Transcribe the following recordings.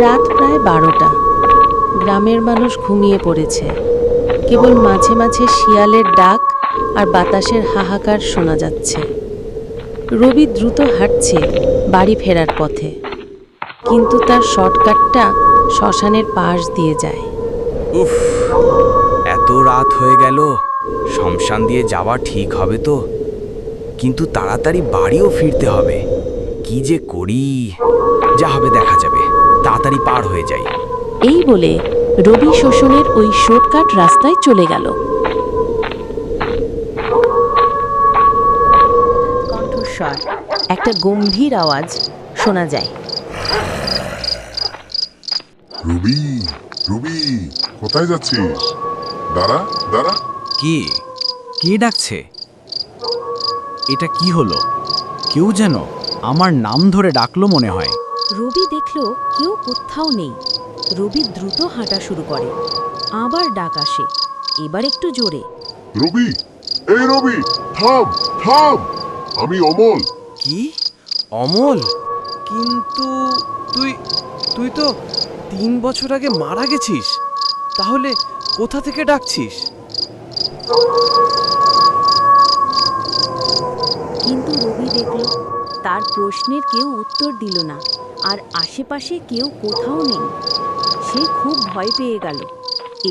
রাত প্রায় বারোটা। গ্রামের মানুষ ঘুমিয়ে পড়েছে। কেবল মাঝে মাঝে শিয়ালের ডাক আর বাতাসের হাহাকার শোনা যাচ্ছে। রবি দ্রুত হাঁটছে বাড়ি ফেরার পথে। কিন্তু তার শর্টকাটটা শ্মশানের পাশ দিয়ে যায়। উফ, এত রাত হয়ে গেল। শমশান দিয়ে যাওয়া ঠিক হবে তো? কিন্তু তাড়াতাড়ি বাড়িও ফিরতে হবে। কি যে করি? যা হবে দেখা যাবে। তাড়াতাড়ি পার হয়ে যাই। এই বলে রবি শোষণের ওই শর্টকাট রাস্তায় চলে গেল। কণ্ঠস্বর একটা গম্ভীর আওয়াজ শোনা যায়। রুবি রুবি কোথায় যাচ্ছিস? দাঁড়া দাঁড়া। কি? কে ডাকছে? এটা কি হলো? কেউ যেন আমার নাম ধরে ডাকলো মনে হয়। রবি দেখল কেউ কোথাও নেই। রবি দ্রুত হাঁটা শুরু করে। আবার ডাক আসে। এবার একটু জোরে। রবি এই রবি থাম থাম। আমি অমল। কি? অমল? কিন্তু তুই তুই তো তিন বছর আগে মারা গেছিস। তাহলে কোথা থেকে ডাকছিস? কিন্তু তার প্রশ্নের কেউ উত্তর দিল না, আর আশেপাশে কেউ কোথাও নেই। সে খুব ভয় পেয়ে গেল।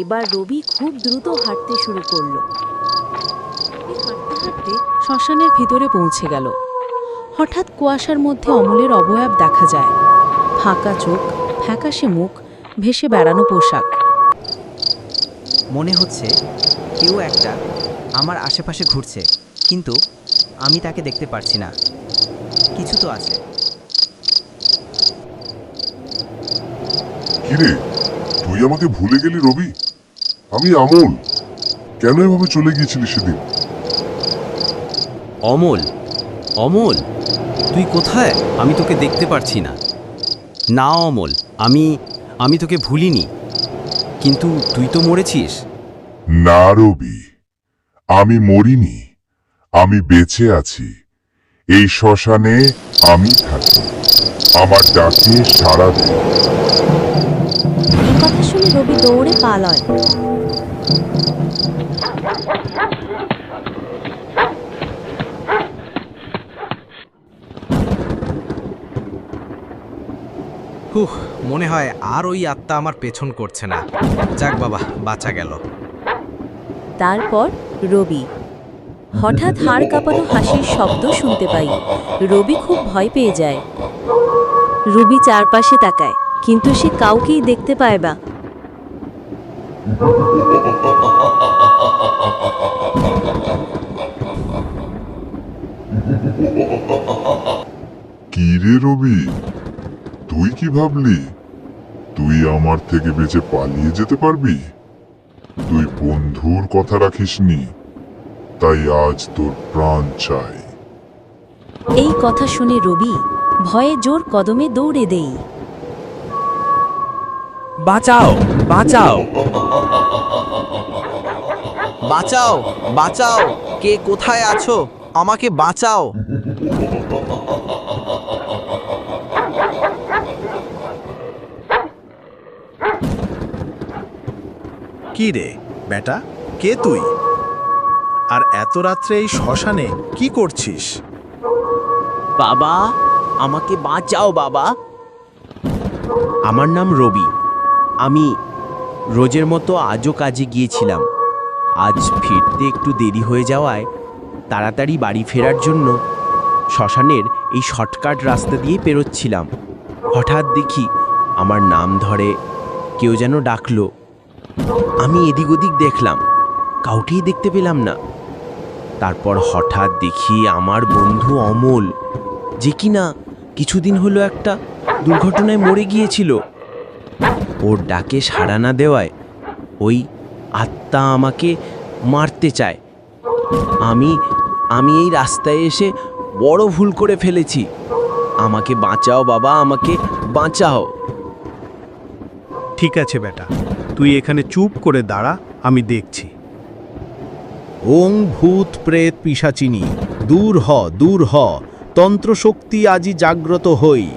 এবার রবি খুব দ্রুত হাঁটতে শুরু করল। হাঁটতে হাঁটতে শ্মশানের ভিতরে পৌঁছে গেল। হঠাৎ কুয়াশার মধ্যে অমলের অবয়ব দেখা যায়। ফাঁকা চোখ, ফ্যাকাশে মুখ, ভেসে বেড়ানো পোশাক। মনে হচ্ছে কেউ একটা আমার আশেপাশে ঘুরছে, কিন্তু আমি তাকে দেখতে পারছি না। কিছু তো আছে। কিরে তুই আমাকে ভুলে গেলি রবি? আমি আমল। কেন এভাবে চলে গিয়েছিলি সেদিন? অমল অমল তুই কোথায়? আমি তোকে দেখতে পারছি না। না অমল আমি আমি তোকে ভুলিনি। কিন্তু তুই তো মরেছিস। না রবি আমি মরিনি। আমি বেঁচে আছি। এই শ্মশানে আমি থাকি। আমার ডাকে সাড়া দে এই কথা শুনে রবি দৌড়ে পালয়। হুহ মনে হয় আর ওই আত্মা আমার পেছন করছে না। যাক বাবা বাঁচা গেল। তারপর রবি হঠাৎ হাড় কাঁপানো হাসির শব্দ শুনতে পাই। রবি খুব ভয় পেয়ে যায়। রবি চারপাশে তাকায়, কিন্তু সে কাউকেই দেখতে পায় না। কি রে রবি? তুই কি ভাবলি? তুই আমার থেকে বেঁচে পালিয়ে যেতে পারবি? তুই বন্ধুর কথা রাখিসনি। তাই আজ তোর প্রাণ চাই। এই কথা শুনে রবি ভয়ে জোর কদমে দৌড়ে দেই। বাঁচাও বাঁচাও। বাঁচাও বাঁচাও কে কোথায় আছো? আমাকে বাঁচাও। কি রে বেটা? কে তুই? আর এত রাত্রে এই শ্মশানে কি করছিস? বাবা, আমাকে বাঁচাও বাবা। আমার নাম রবি। আমি রোজের মতো আজও কাজে গিয়েছিলাম। আজ ফিরতে একটু দেরি হয়ে যাওয়ায় তাড়াতাড়ি বাড়ি ফেরার জন্য শ্মশানের এই শর্টকাট রাস্তা দিয়ে পেরোচ্ছিলাম। হঠাৎ দেখি আমার নাম ধরে কেউ যেন ডাকলো। আমি এদিক ওদিক দেখলাম। কাউকেই দেখতে পেলাম না। তারপর হঠাৎ দেখি আমার বন্ধু অমল, যে কিনা কিছুদিন হলো একটা দুর্ঘটনায় মরে গিয়েছিল। ওর ডাকে সাড়া না দেওয়ায় ওই আত্মা আমাকে মারতে চায়। আমি আমি এই রাস্তায় এসে বড় ভুল করে ফেলেছি। আমাকে বাঁচাও বাবা, আমাকে বাঁচাও। ঠিক আছে বেটা, তুই এখানে চুপ করে দাঁড়া, আমি দেখছি। ওং ভূত প্রেত পিসাচিনী দূর হ দূর হ তন্ত্রশক্তি আজি জাগ্রত হই।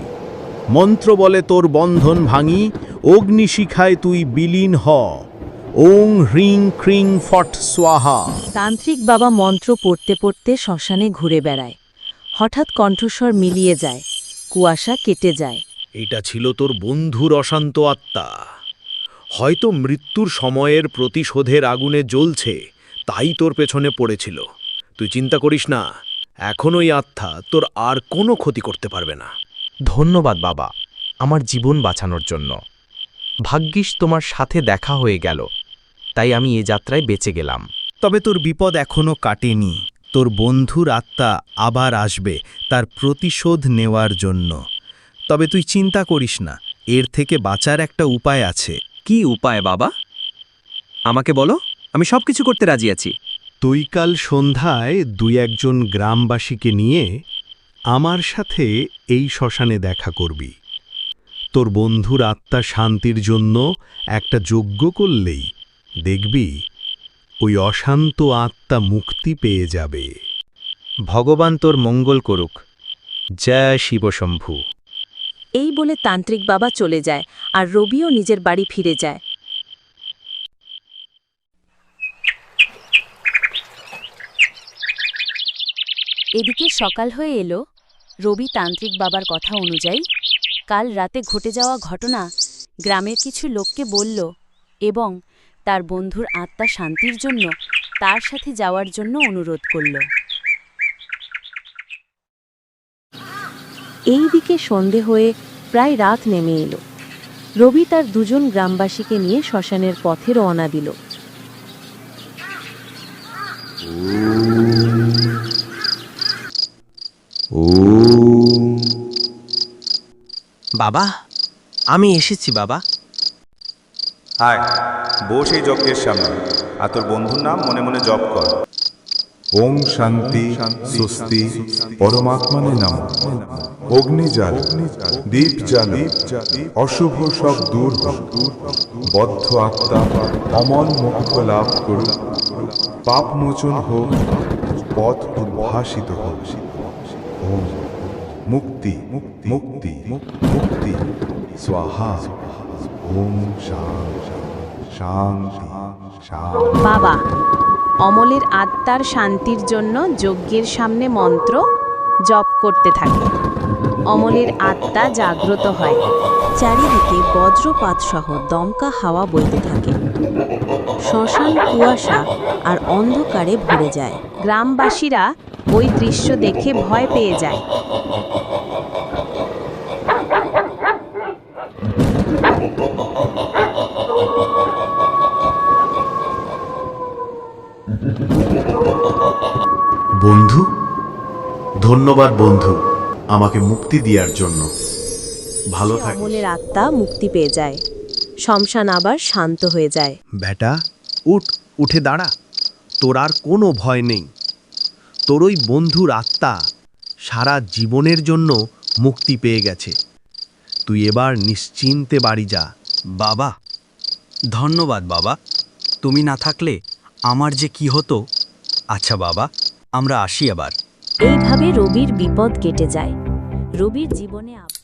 মন্ত্র বলে তোর বন্ধন ভাঙি অগ্নিশিখায় তুই বিলীন হ। ওং হ্রিং ক্রিং ফট স্বাহা। তান্ত্রিক বাবা মন্ত্র পড়তে পড়তে শ্মশানে ঘুরে বেড়ায়। হঠাৎ কণ্ঠস্বর মিলিয়ে যায় কুয়াশা কেটে যায়। এটা ছিল তোর বন্ধুর অশান্ত আত্মা। হয়তো মৃত্যুর সময়ের প্রতিশোধের আগুনে জ্বলছে তাই তোর পেছনে পড়েছিল। তুই চিন্তা করিস না এখন ওই আত্মা তোর আর কোনো ক্ষতি করতে পারবে না। ধন্যবাদ বাবা আমার জীবন বাঁচানোর জন্য। ভাগ্যিস তোমার সাথে দেখা হয়ে গেল তাই আমি এ যাত্রায় বেঁচে গেলাম। তবে তোর বিপদ এখনও কাটেনি তোর বন্ধুর আত্মা আবার আসবে তার প্রতিশোধ নেওয়ার জন্য। তবে তুই চিন্তা করিস না এর থেকে বাঁচার একটা উপায় আছে। কি উপায় বাবা? আমাকে বলো। আমি সব কিছু করতে রাজি আছি। তুই কাল সন্ধ্যায় দুই একজন গ্রামবাসীকে নিয়ে আমার সাথে এই শ্মশানে দেখা করবি। তোর বন্ধুর আত্মা শান্তির জন্য একটা যজ্ঞ করলেই দেখবি ওই অশান্ত আত্মা মুক্তি পেয়ে যাবে। ভগবান তোর মঙ্গল করুক। জয় শিবশম্ভু এই বলে তান্ত্রিক বাবা চলে যায় আর রবিও নিজের বাড়ি ফিরে যায়। এদিকে সকাল হয়ে এলো রবি তান্ত্রিক বাবার কথা অনুযায়ী। কাল রাতে ঘটে যাওয়া ঘটনা গ্রামের কিছু লোককে বলল এবং তার বন্ধুর আত্মা শান্তির জন্য তার সাথে যাওয়ার জন্য অনুরোধ করল। এই দিকে সন্ধে হয়ে প্রায় রাত নেমে এলো। রবি তার দুজন গ্রামবাসীকে নিয়ে শ্মশানের পথে রওনা দিল। বাবা আমি এসেছি বাবা। আয় বস এই যজ্ঞের সামনে আর তোর বন্ধুর নাম মনে মনে জপ কর। ওম শান্তি স্বস্তি পরমাত্মানে নাম। অগ্নি জাল দীপ জাল অশুভ সব দূর বদ্ধ আত্মা অমল মোক্ষ লাভ করুক। পাপ মোচন হোক পথ উদ্ভাসিত হোক। ওম মুক্তি মুক্তি মুক্তি স্বাহা, ওম বাবা, অমলের আত্মার শান্তির জন্য যজ্ঞের সামনে মন্ত্র জপ করতে থাকে। অমলের আত্মা জাগ্রত হয়। চারিদিকে বজ্রপাত সহ দমকা হাওয়া বইতে থাকে। শ্মশান কুয়াশা আর অন্ধকারে ভরে যায়। গ্রামবাসীরা ওই দৃশ্য দেখে ভয় পেয়ে যায়। বন্ধু ধন্যবাদ বন্ধু আমাকে মুক্তি দেওয়ার জন্য। ভালো অমলের আত্মা মুক্তি পেয়ে যায়। শ্মশান আবার শান্ত হয়ে যায়। বেটা উঠ উঠে দাঁড়া। তোর আর কোনো ভয় নেই। তোর ওই বন্ধুর আত্মা সারা জীবনের জন্য মুক্তি পেয়ে গেছে। তুই এবার নিশ্চিন্তে বাড়ি যা। বাবা ধন্যবাদ বাবা। তুমি না থাকলে আমার যে কি হতো? আচ্ছা বাবা আমরা আসি আবার। এইভাবে রবির বিপদ কেটে যায়। রবির জীবনে আবার